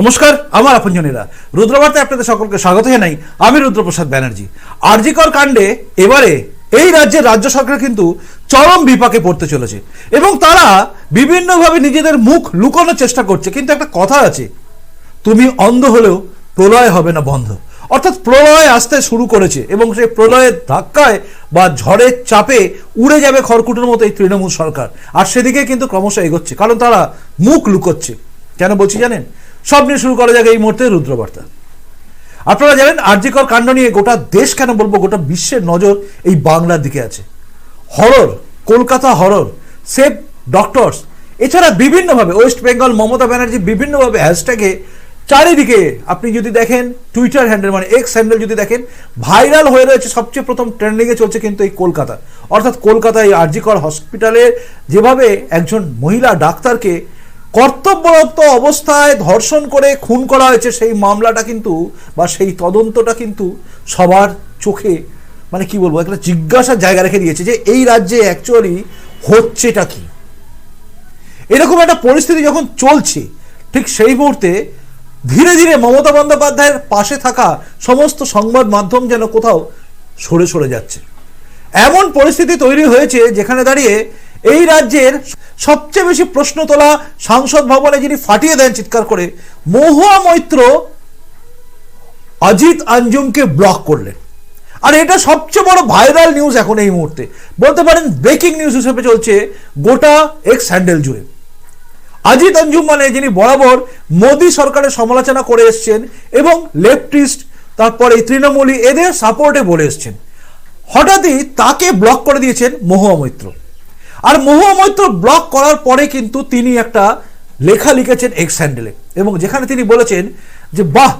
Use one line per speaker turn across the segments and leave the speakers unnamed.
নমস্কার, আমার আপনজনেরা। রুদ্রবার্তে আপনাদের সকলকে স্বাগত জানাই। আমি রুদ্রপ্রসাদ ব্যানার্জি। আরজিকর কাণ্ডে এবারে এই রাজ্যের রাজ্য সরকার কিন্তু চরম বিপাকে পড়তে চলেছে এবং তারা বিভিন্নভাবে নিজেদের মুখ লুকানোর চেষ্টা করছে। কিন্তু একটা কথা আছে, তুমি অন্ধ হলেও প্রলয় হবে না বন্ধ। অর্থাৎ প্রলয় আসতে শুরু করেছে এবং সেই প্রলয়ের ধাক্কায় বা ঝড়ের চাপে উড়ে যাবে খড়কুটোর মতো এই তৃণমূল সরকার। আর সেদিকে কিন্তু ক্রমশ এগোচ্ছে, কারণ তারা মুখ লুকোচ্ছে। কেন বলছি জানেন? সব নিয়ে শুরু করা যাক এই মুহূর্তে রুদ্রবার্তা। আপনারা জানেন, আরজিকর কাণ্ড নিয়ে গোটা দেশ কেন বলব, গোটা বিশ্বের নজর এই বাংলার দিকে আছে। Horror, Kolkata horror save doctors, এছাড়া বিভিন্নভাবে ওয়েস্ট বেঙ্গল মমতা ব্যানার্জি বিভিন্নভাবে হ্যাশট্যাগে চারিদিকে আপনি যদি দেখেন, টুইটার হ্যান্ডেল মানে এক্স হ্যান্ডেল যদি দেখেন, ভাইরাল হয়ে রয়েছে সবচেয়ে প্রথম ট্রেন্ডিংয়ে চলছে কিন্তু এই কলকাতা। অর্থাৎ কলকাতায় আরজিকর হসপিটালে যেভাবে একজন মহিলা ডাক্তারকে কর্তব্যরত অবস্থায় ধর্ষণ করে খুন করা হয়েছে সেই মামলাটা কিন্তু, বা সেই তদন্তটা কিন্তু সবার চোখে মানে কি বলব, একটা জিজ্ঞাসার জায়গা রেখে দিয়েছে যে এই রাজ্যে অ্যাকচুয়ালি হচ্ছেটা কি? এরকম একটা পরিস্থিতি যখন চলছে, ঠিক সেই মুহূর্তে ধীরে ধীরে মমতা বন্দ্যোপাধ্যায়ের পাশে থাকা সমস্ত সংবাদ মাধ্যম যেন কোথাও সরে সরে যাচ্ছে। এমন পরিস্থিতি তৈরি হয়েছে যেখানে দাঁড়িয়ে এই রাজ্যের সবচেয়ে বেশি প্রশ্ন তোলা সাংসদ ভবনে যিনি ফাটিয়ে দেন চিৎকার করে, মহুয়া মৈত্র অজিত আঞ্জুমকে ব্লক করলেন। আর এটা সবচেয়ে বড় ভাইরাল নিউজ এখন এই মুহূর্তে। বলতে পারেন ব্রেকিং নিউজ হিসেবে চলছে গোটা এক্স হ্যান্ডেল জুড়ে। অজিত আঞ্জুম মানে যিনি বরাবর মোদী সরকারের সমালোচনা করে এসছেন এবং লেফটিস্ট তারপর এই তৃণমূলী, এদের সাপোর্টে বলে এসছেন। হঠাৎই তাকে ব্লক করে দিয়েছেন মহুয়া মৈত্র। আর মহুয়া ব্লক করার পরে কিন্তু তিনি একটা লেখা লিখেছেন এক্স হ্যান্ডেলে এবং যেখানে তিনি বলেছেন যে, বাহ,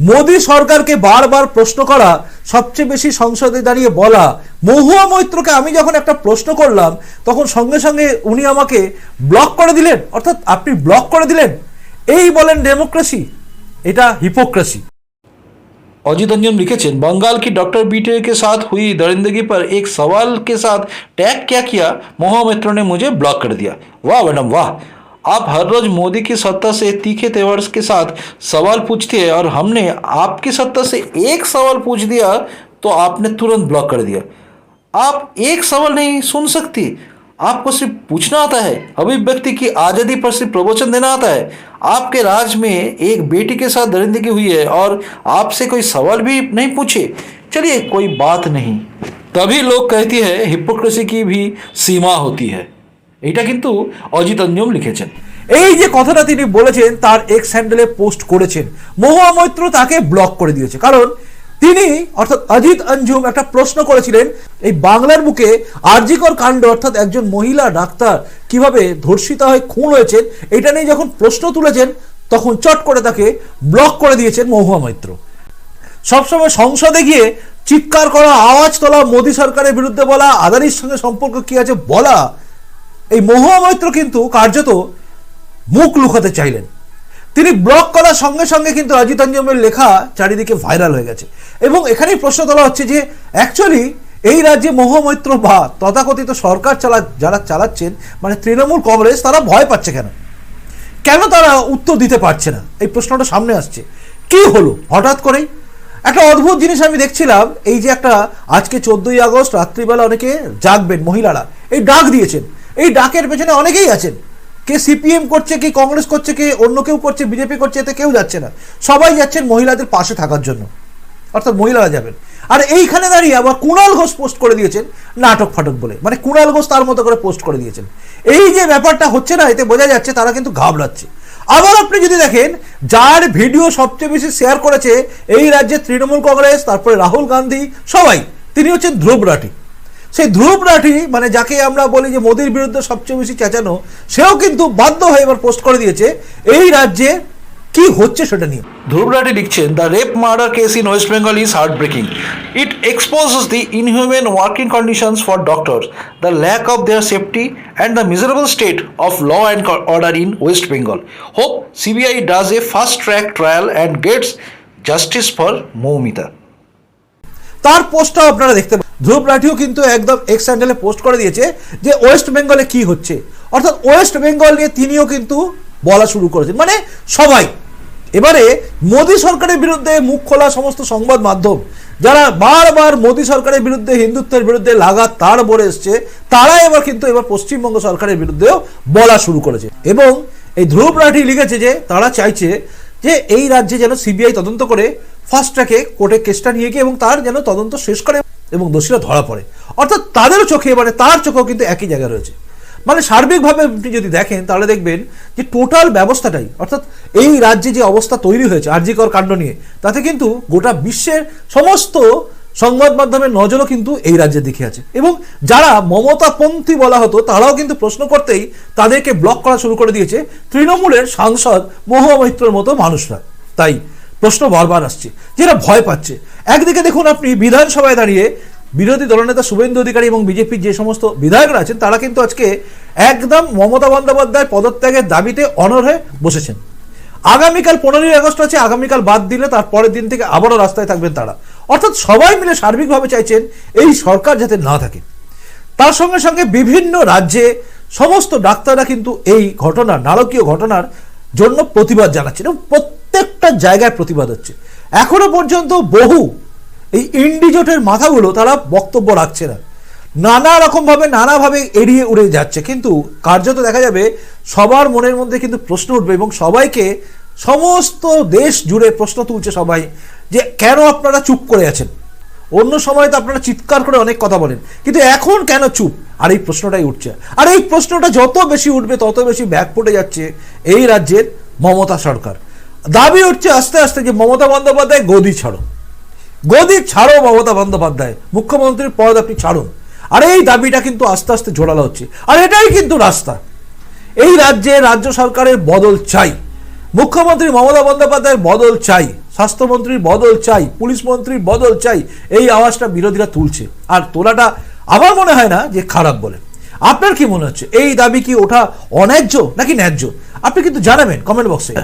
মোদী সরকারকে বারবার প্রশ্ন করা, সবচেয়ে বেশি সংসদে দাঁড়িয়ে বলা মহুয়া মৈত্রকে আমি যখন একটা প্রশ্ন করলাম, তখন সঙ্গে সঙ্গে উনি আমাকে ব্লক করে দিলেন। অর্থাৎ আপনি ব্লক করে দিলেন। এই বলেন ডেমোক্রেসি এটা হিপোক্রেসি
अजित अंजुम लिखेचन बंगाल की डॉक्टर बीटे के साथ हुई दरिंदगी पर एक सवाल के साथ टैग क्या किया? मोहा मित्रों ने मुझे ब्लॉक कर दिया। वाह मैडम, वाह। आप हर रोज मोदी की सत्ता से तीखे तेवर के साथ सवाल पूछती है और हमने आपकी सत्ता से एक सवाल पूछ दिया तो आपने तुरंत ब्लॉक कर दिया। आप एक सवाल नहीं, सुन सकती। आपको सिर्फ पूछना आता है अभिव्यक्ति की आज़ादी पर सिर्फ प्रवचन देना आता है आपके राज में एक बेटी के साथ दरिंदगी हुई है और आपसे कोई सवाल भी नहीं पूछे चलिए कोई बात नहीं तभी लोग कहती है हिपोक्रेसी की भी सीमा होती है এটা কিন্তু অজিত অঞ্জম লিখেছেন
এই যে কথাটা তিনি বলেছেন তার এক্স হ্যান্ডেলে পোস্ট করেছেন মহুয়া মৈত্র তাকে ব্লক করে দিয়েছে কারণ তিনি, অর্থাৎ অজিত অঞ্জুম একটা প্রশ্ন করেছিলেন, এই বাংলার বুকে আরজিকর কাণ্ড, অর্থাৎ একজন মহিলা ডাক্তার কীভাবে ধর্ষিতা হয়ে খুন হয়েছেন, এটা নিয়ে যখন প্রশ্ন তুলেছেন, তখন চট করে তাকে ব্লক করে দিয়েছেন মহুয়া মৈত্র। সবসময় সংসদে গিয়ে চিৎকার করা, আওয়াজ তোলা, মোদী সরকারের বিরুদ্ধে বলা, আদানির সঙ্গে সম্পর্ক কি আছে বলা, এই মহুয়া মৈত্র কিন্তু কার্যত মুখ লুকাতে চাইলেন। তিনি ব্লক করার সঙ্গে সঙ্গে কিন্তু অজিত অঞ্জমের লেখা চারিদিকে ভাইরাল হয়ে গেছে। এবং এখানেই প্রশ্ন তোলা হচ্ছে যে অ্যাকচুয়ালি এই রাজ্যে মহুয়া মৈত্র বা তথাকথিত সরকার চালা, যারা চালাচ্ছেন মানে তৃণমূল কংগ্রেস, তারা ভয় পাচ্ছে কেন? কেন তারা উত্তর দিতে পারছে না? এই প্রশ্নটা সামনে আসছে। কি হলো? হঠাৎ করেই একটা অদ্ভুত জিনিস আমি দেখছিলাম, এই যে একটা আজকে চোদ্দই আগস্ট, রাত্রিবেলা অনেকে জাগবেন মহিলারা। এই ডাক দিয়েছেন। এই ডাকের পেছনে অনেকেই আছেন। কে সিপিএম করছে, কে কংগ্রেস করছে, কে অন্য কেউ করছে বিজেপি করছে, এতে কেউ যাচ্ছে না। সবাই যাচ্ছেন মহিলাদের পাশে থাকার জন্য। অর্থাৎ মহিলারা যাবেন। আর এইখানে দাঁড়িয়ে আবার কুণাল ঘোষ পোস্ট করে দিয়েছেন নাটক ফাটক বলে। মানে কুণাল ঘোষ তার মতো করে পোস্ট করে দিয়েছেন। এই যে ব্যাপারটা হচ্ছে না, এতে বোঝা যাচ্ছে তারা কিন্তু ঘাবড়াচ্ছে। আবার আপনি যদি দেখেন, যার ভিডিও সবচেয়ে বেশি শেয়ার করেছে এই রাজ্যে তৃণমূল কংগ্রেস, তারপরে রাহুল গান্ধী, সবাই। তিনি হচ্ছেন ধ্রুব রাঠি। সেই ধ্রুব মানে যাকে আমরা বলি যে মোদির বিরুদ্ধে সবচেয়ে বেশি চেঁচানো, সেও কিন্তু বাধ্য হয়ে এবার পোস্ট করে দিয়েছে, এই রাজ্যে কি হচ্ছে সেটা নিয়ে।
ধ্রুব রাঠি লিখছেন the rape murder case in West Bengal is heartbreaking it exposes the inhuman working conditions for doctors the lack of their safety and the miserable state of law and order in West Bengal hope CBI does a fast track trial and gets justice for Moumita
তার পোস্টটাও আপনারা দেখতে পাবেন ধ্রুব রাঠিও কিন্তু একদম x হ্যান্ডেলে post করে দিয়েছে যে ওয়েস্ট বেঙ্গলে কি হচ্ছে। অর্থাৎ ওয়েস্ট বেঙ্গল নিয়ে তিনিও কিন্তু বলা শুরু করেছেন। মানে সবাই। এবারে মোদী সরকারের বিরুদ্ধে মুখ খোলা সমস্ত সংবাদ মাধ্যম, যারা বারবার মোদী সরকারের বিরুদ্ধে, হিন্দুত্বের বিরুদ্ধে লাগাতার বলে এসছে তারা এবার কিন্তু এবার পশ্চিমবঙ্গ সরকারের বিরুদ্ধেও বলা শুরু করেছে। এবং এই ধ্রুব রাঠি লিখেছে যে তারা চাইছে যে এই রাজ্যে যেন সিবিআই তদন্ত করে ফার্স্ট ট্র্যাকে কোর্টে কেসটা নিয়ে গিয়ে এবং তার যেন তদন্ত শেষ করে এবং দোষীরা ধরা পড়ে। অর্থাৎ তাদেরও চোখে মানে তার চোখেও কিন্তু একই জায়গায় রয়েছে। মানে সার্বিকভাবে আপনি যদি দেখেন তাহলে দেখবেন যে টোটাল ব্যবস্থাটাই, অর্থাৎ এই রাজ্যে যে অবস্থা তৈরি হয়েছে আর্যিকর কাণ্ড নিয়ে, তাতে কিন্তু গোটা বিশ্বের সমস্ত সংবাদ মাধ্যমের নজরও কিন্তু এই রাজ্যের দিকে আছে। এবং যারা মমতাপন্থী বলা হতো, তারাও কিন্তু প্রশ্ন করতেই তাদেরকে ব্লক করা শুরু করে দিয়েছে তৃণমূলের সাংসদ মহুয়া মতো মানুষরা। তাই প্রশ্ন বারবার আসছে যেটা ভয় পাচ্ছে। একদিকে দেখুন আপনি বিধানসভায় দাঁড়িয়ে বিরোধী দলনেতা শুভেন্দু অধিকারী এবং বিজেপির যে সমস্ত বিধায়করা আছেন, তারা কিন্তু আজকে একদম মমতা বন্দ্যোপাধ্যায় পদত্যাগের দাবিতে অনর হয়ে বসেছেন। আগামীকাল পনেরোই আগস্ট আছে, আগামীকাল বাদ দিলে তার পরের দিন থেকে আবারও রাস্তায় থাকবেন তারা। অর্থাৎ সবাই মিলে সার্বিকভাবে চাইছেন এই সরকার যাতে না থাকে। তার সঙ্গে সঙ্গে বিভিন্ন রাজ্যে সমস্ত ডাক্তাররা কিন্তু এই ঘটনা, নারকীয় ঘটনার জন্য প্রতিবাদ জানাচ্ছেন এবং প্রত্যেকটা জায়গায় প্রতিবাদ হচ্ছে। এখনও পর্যন্ত বহু এই ইন্ডিজোটের মাথাগুলো তারা বক্তব্য রাখছে না। নানা রকমভাবে, নানাভাবে এড়িয়ে উড়ে যাচ্ছে। কিন্তু কার্যত দেখা যাবে সবার মনের মধ্যে কিন্তু প্রশ্ন উঠবে এবং সবাইকে সমস্ত দেশ জুড়ে প্রশ্ন তুলছে সবাই যে কেন আপনারা চুপ করে আছেন? অন্য সময় তো আপনারা চিৎকার করে অনেক কথা বলেন। কিন্তু এখন কেন চুপ? আর এই প্রশ্নটাই উঠছে। আর এই প্রশ্নটা যত বেশি উঠবে, তত বেশি ব্যাগ পড়ে যাচ্ছে এই রাজ্যের মমতা সরকার। দাবি উঠছে আস্তে আস্তে যে মমতা বন্দ্যোপাধ্যায় গদি ছাড়ো। গদি ছাড়ো মমতা বন্দ্যোপাধ্যায়, মুখ্যমন্ত্রীর পদ আপনি ছাড়ুন। আর এই দাবিটা কিন্তু আস্তে আস্তে জোরালো হচ্ছে। আর এটাই কিন্তু রাস্তা। এই রাজ্যে রাজ্য সরকারের বদল চাই। মুখ্যমন্ত্রী মমতা বন্দ্যোপাধ্যায়ের বদল চাই স্বাস্থ্যমন্ত্রীর বদল চাই, পুলিশ মন্ত্রীর বদল চাই, এই আওয়াজটা বিরোধীরা তুলছে। আর তোলাটা আমার মনে হয় না যে খারাপ বলে। আপনার কি মনে হচ্ছে? এই দাবি কি ওঠা অন্যায্য নাকি ন্যায্য? আপনি কিন্তু জানাবেন কমেন্ট বক্সে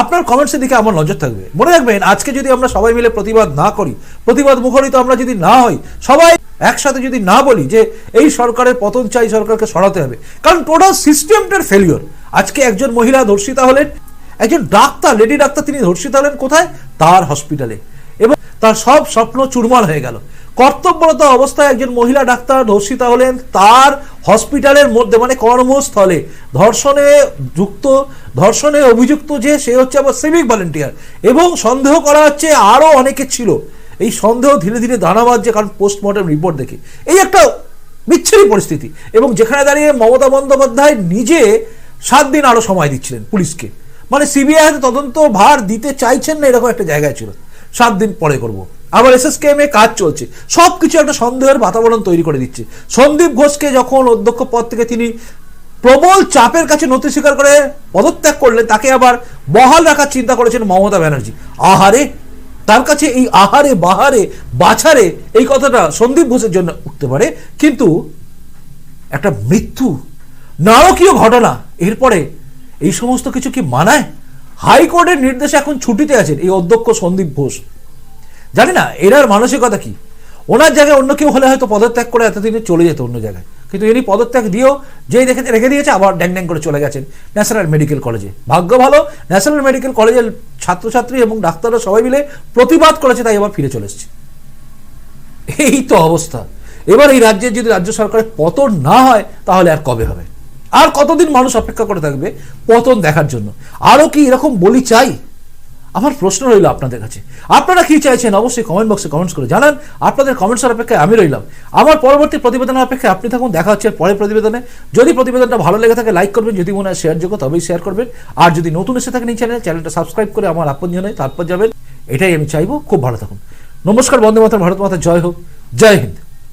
আপনার কমেন্টসের দিকে আমার নজর থাকবে। মনে রাখবেন, আজকে যদি আমরা সবাই মিলে প্রতিবাদ না করি, প্রতিবাদ মুখরিত আমরা যদি না হই, সবাই একসাথে যদি না বলি যে এই সরকারের পতন চাই সরকারকে সরাতে হবে। কারণ টোটাল সিস্টেমটার ফেলিওর আজকে একজন মহিলা ধর্ষিতা হলেন একজন ডাক্তার, লেডি ডাক্তার তিনি ধর্ষিত হলেন কোথায়? তার হসপিটালে। এবং তার সব স্বপ্ন চুরমার হয়ে গেল। কর্তব্যরত অবস্থায় একজন মহিলা ডাক্তার ধর্ষিতা হলেন তার হসপিটালের মধ্যে মানে কর্মস্থলে। ধর্ষণে যুক্ত, ধর্ষণে অভিযুক্ত যে, সে হচ্ছে আবার সিভিক ভলেন্টিয়ার এবং সন্দেহ করা হচ্ছে আরও অনেকে ছিল। এই সন্দেহ ধীরে ধীরে দানা বাজছে কারণ পোস্টমর্টম রিপোর্ট দেখে। এই একটা বিচ্ছিরি পরিস্থিতি। এবং যেখানে দাঁড়িয়ে মমতা বন্দ্যোপাধ্যায় নিজে সাত দিন আরও সময় দিচ্ছিলেন পুলিশকে। মানে সিবিআই হাতে তদন্ত ভার দিতে চাইছেন না, এরকম একটা জায়গায় ছিল। সাত দিন পরে করব। আবার এসএসকেএম এ কাজ চলছে। সব কিছু একটা সন্দেহের বাতাবরণ তৈরি করে দিচ্ছে। সন্দীপ ঘোষকে যখন অধ্যক্ষ পদ থেকে তিনি প্রবল চাপের কাছে নথি স্বীকার করে পদত্যাগ করলেন, তাকে আবার বহাল রাখার চিন্তা করেছেন মমতা ব্যানার্জি। আহারে! তার কাছে এই আহারে, বাহারে, বাছারে এই কথাটা সন্দীপ ঘোষের জন্য উঠতে পারে। কিন্তু একটা মৃত্যু, নারকীয় ঘটনা। এরপরে এই সমস্ত কিছু কি মানায়? হাইকোর্টের নির্দেশে এখন ছুটিতে আছেন এই অধ্যক্ষ সন্দীপ ঘোষ। জানি না, এরার মানসিকতা কি? ওনার জায়গায় অন্য কেউ হলে হয়তো পদত্যাগ করে এতদিনে চলে যেত অন্য জায়গায়। কিন্তু ইনি পদত্যাগ দিয়েও যেই দেখে রেখে দিয়েছে, আবার ড্যাং ড্যাং করে চলে গেছেন ন্যাশনাল মেডিকেল কলেজে ভাগ্য ভালো ন্যাশনাল মেডিকেল কলেজের ছাত্রছাত্রী এবং ডাক্তাররা সবাই মিলে প্রতিবাদ করেছে, তাই আবার ফিরে চলে এসেছে। এই তো অবস্থা। এবার এই রাজ্যের যদি রাজ্য সরকারের পতন না হয়, তাহলে আর কবে হবে? আর কতদিন মানুষ অপেক্ষা করে থাকবে পতন দেখার জন্য? আরও কি এরকম বলি চাই? আমার প্রশ্ন রইল আপনাদের কাছে। আপনারা কি চাইছেন? অবশ্যই কমেন্ট বক্সে কমেন্টস করে জানান। আপনাদের কমেন্টসের অপেক্ষায় আমি রইলাম। আমার পরবর্তী প্রতিবেদনের অপেক্ষায় আপনি থাকুন। দেখা হচ্ছে পরের প্রতিবেদনে। যদি প্রতিবেদনটা ভালো লেগে থাকে লাইক করবেন। যদি মনে হয় শেয়ার যোগ্য, তবেই শেয়ার করবেন। আর যদি নতুন এসে থাকেন এই চ্যানেল চ্যানেলটা সাবস্ক্রাইব করে আমার আপন জানাই তারপর যাবেন। এটাই আমি চাইব। খুব ভালো থাকুন। নমস্কার বন্দে মাতার ভারত মাতা। জয় হোক। জয় হিন্দ।